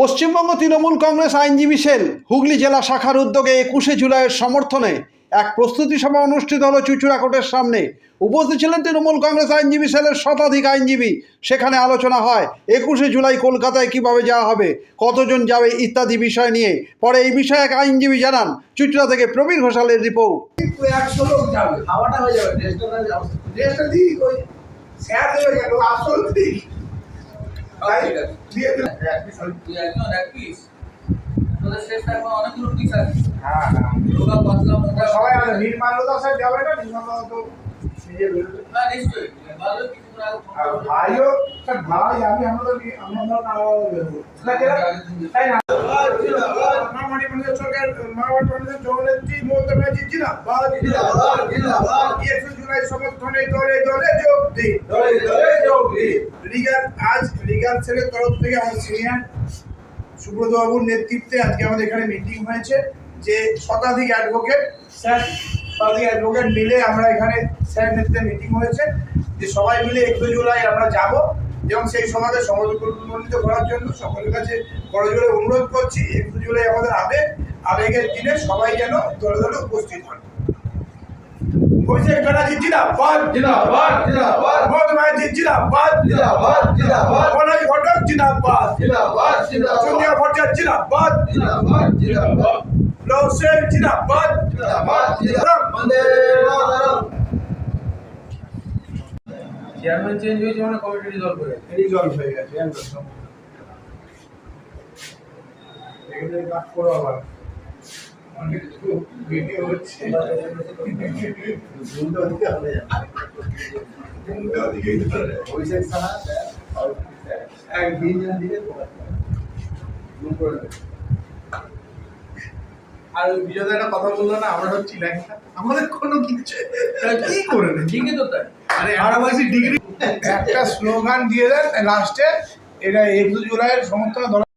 পশ্চিমবঙ্গ তৃণমূল কংগ্রেস আইনজীবী সেল হুগলি জেলা শাখার উদ্যোগে একুশে জুলাইয়ের সমর্থনে এক প্রস্তুতি সভা অনুষ্ঠিত হলো চুচুড়া কোর্টের সামনে। উপস্থিত ছিলেন তৃণমূল কংগ্রেস আইনজীবী সেলের শতাধিক আইনজীবী। সেখানে আলোচনা হয় একুশে জুলাই কলকাতায় কীভাবে যাওয়া হবে কতজন যাবে ইত্যাদি বিষয় নিয়ে। পরে এই বিষয়ে এক আইনজীবী জানান চুচুড়া থেকে প্রবীর ঘোষালের রিপোর্ট। একশো লোক যাবে খাওয়াটা হয়ে যাবে স্যার। দিয়ে দিলাম এক পিস তুই একজন এক পিস তোদের অনেকগুলো পিস আছে হ্যাঁ হ্যাঁ রোগা পাতলা মোটা সবাই আছে নির্মাল্যতা স্যার যাবে না তো নিজে বেরোবে না নিশ্চয়ই ভালো কিছু। ভাইও স্যার ভাই আমি আমরা আমরা আলাদা বেরোবো তাই না মামাটি মানুষের সরকার মামাটি মানুষের জননেত্রী মমতা ব্যানার্জি জিন্দাবাদ জিন্দাবাদ, জিন্দাবাদ। একশো জুলাই সমর্থনে দলে দলে যোগ দিন ধরে ধরে যোগ দিন। লিগাল আজ সেলের তরফ থেকে আমার সিনিয়র সুব্রত বাবুর নেতৃত্বে আজকে আমাদের এখানে মিটিং হয়েছে যে শতাধিক অ্যাডভোকেট স্যার শতাধিক অ্যাডভোকেট মিলে আমরা এখানে স্যার নেতৃত্বে মিটিং হয়েছে যে সবাই মিলে একুশে জুলাই আমরা যাব এবং সেই সমাজে সমন্বিত করার জন্য সকলের কাছে বড় জোরে অনুরোধ করছি একুশে জুলাই আমাদের আবেগ আবেগের দিনে সবাই যেন দলে দলে উপস্থিত হন। অভিষেক ব্যানার্জি জিন্দাবাদ। জিন্দাবাদ জিন্দাবাদ। মমতা ব্যানার্জি জিন্দাবাদ। জিন্দাবাদ জিন্দাবাদ। বলাই ঘটক জিন্দাবাদ। জিন্দাবাদ জিন্দাবাদ। সোনিয়া ভট্টাচার্য জিন্দাবাদ। জিন্দাবাদ জিন্দাবাদ। লও জিন্দাবাদ। জিন্দাবাদ জিন্দাবাদ। বন্দে মাতরম। চেয়ারম্যান চেঞ্জ হয়েছে মানে কমিটি রিজলভ করে রিজলভ হয়ে গেছে এগুলো কাজ করো আবার। অনেক ভিডিও হচ্ছে। দুটো দিকে হবে দিকে? অভিষেক সাহা এক দিকে আর ওই বিজয়দা একটা কথা বলল না আমরা হচ্ছি আমাদের কোনো কিছু কি করে? নেই ঠিকই তো তাই। ডিগ্রি একটা স্লোগান দিয়ে দেন লাস্টে এটা একুশ জুলাইয়ের সমর্থনে